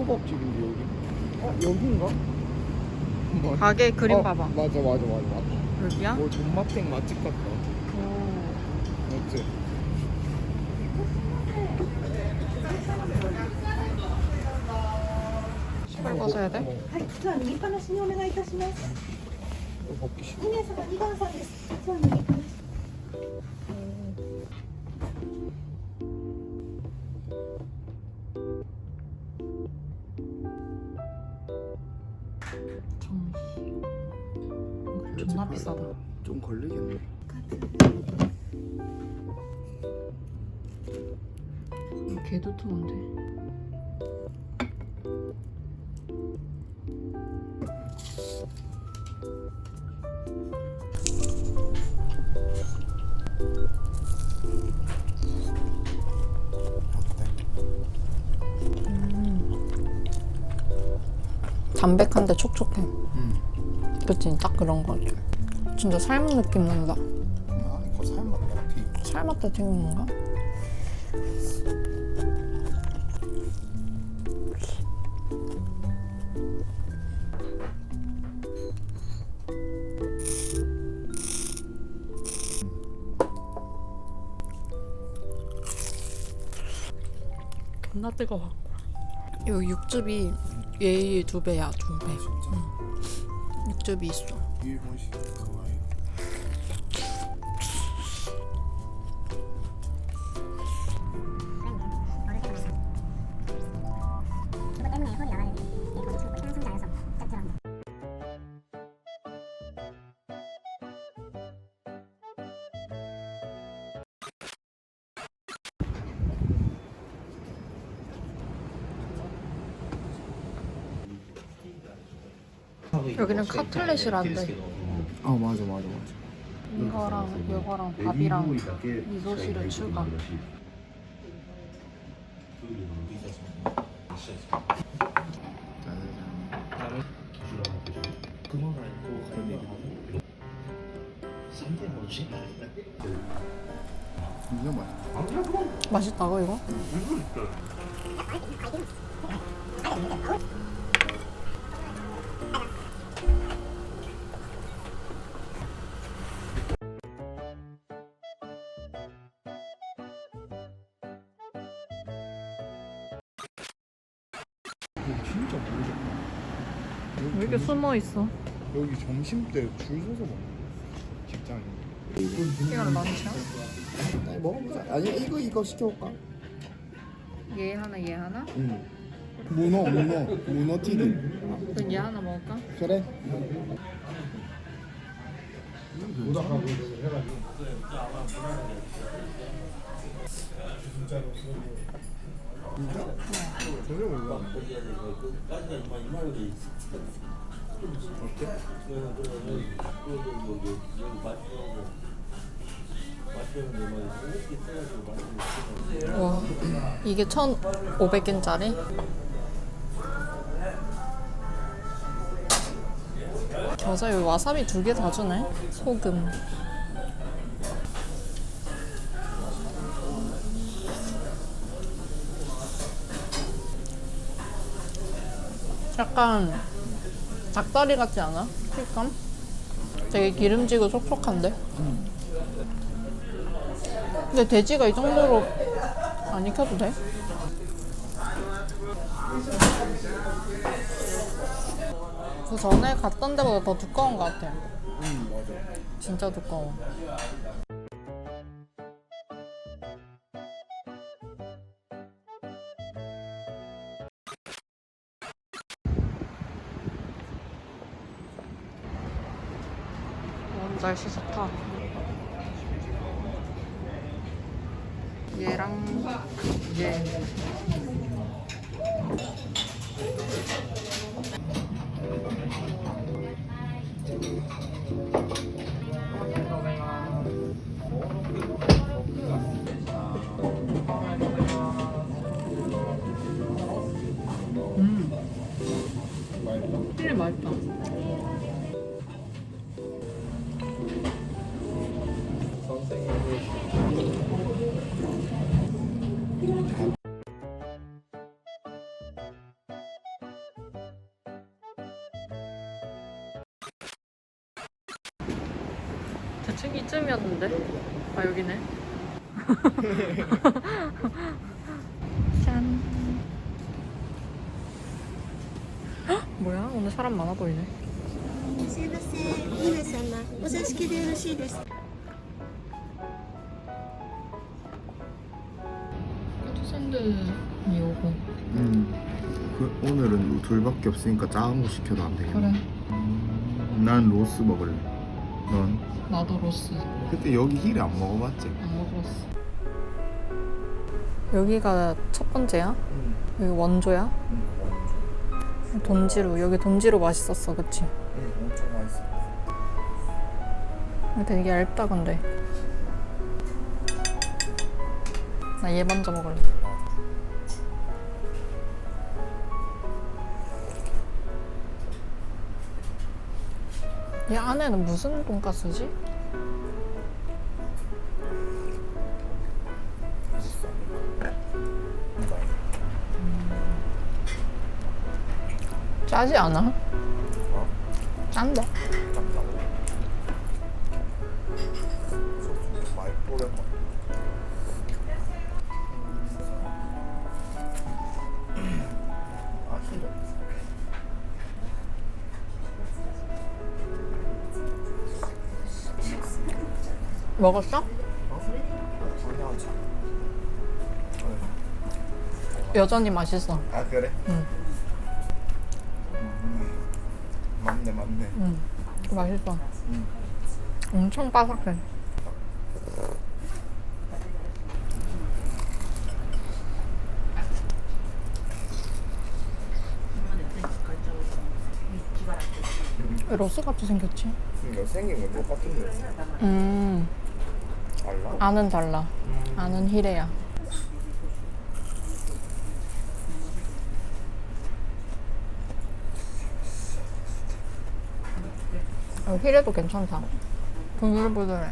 초밥집이라고? 어, 초밥집인데 여기. 어 여긴가? 맞- 가게 그림 어, 봐봐. 맞아 맞아 맞아 맞아. 여기야? 뭐 존맛탱 맛집 같다. 오. 맞지? 신발 벗어야 돼? 어, はい、ツアー右っぱなしにお願いいたします。 이거 벗기 싫어. 2名様、2番さんです。ツアー右っぱなし。 정시. 존나 비싸다. 좀 걸리겠네. 개도 투는데. 담백한데 촉촉해. 응. 그치, 딱 그런 거 같아. 진짜 삶은 느낌 난다. 아 이거 삶았다 튀. 삶았다 튀긴 건가? 존나 뜨거워. 이 육즙이 얘의 두 배야, 두 배. 진짜. 육즙이 있어. 일본식 여기는 카틀렛이란데. 아 맞아 맞아 맞아. 이거랑 이거랑 밥이랑 미소시를 추가. 이거 맛있다. 맛있다고? 이거 왜 이렇게 점심- 숨어 있어? 여기 점심 때 줄 서서 먹는 거 직장인. 이거는 많지야? 아니 먹어보자. 아니 이거 이거 시켜볼까? 얘 하나 얘 하나? 응. 문어 문어 문어 튀김. 그럼 얘 하나 먹을까? 그래. 전혀 몰라. 와 이게 1,500엔짜리? 겨자 여기 와사비 두 개 다 주네 소금 약간 닭다리 같지 않아? 식감? 되게 기름지고 촉촉한데? 근데 돼지가 이 정도로 안 익혀도 돼? 그 전에 갔던 데보다 더 두꺼운 것 같아. 응 맞아. 진짜 두꺼워. 날씨 좋다. 얘랑 얘. 대충 이쯤이었는데. 아 여기네. 짠. 헉, 뭐야? 오늘 사람 많아 보이네. すいません、皆様、お座敷でよろしいですか。 샌드이 오고. 음. 그 오늘은 둘밖에 없으니까 작은 거 시켜도 안 되겠네. 그래. 난 로스 먹을래. 넌? 나도 로스 그때 여기 힐에 안 먹어봤지? 안 먹어봤어. 여기가 첫 번째야? 응. 여기 원조야? 응. 돈지루 여기 돈지루 맛있었어 그치? 응, 엄청 맛있어. 되게 얇다 근데 나 얘 먼저 먹을래 얘 안에는 무슨 돈가스지? 짜지 않아? 어? 짠데? 짭다 먹었어? 여전히 맛있어 아, 그래? 응. 음, 맞네, 맞네. 응 맛있어 응. 엄청 바삭해 왜 로스같이 생겼지? 이거 생긴 건 똑같은데. 음 달라? 안은 달라. 안은 히레야. 어, 히레도 괜찮다. 부들부들해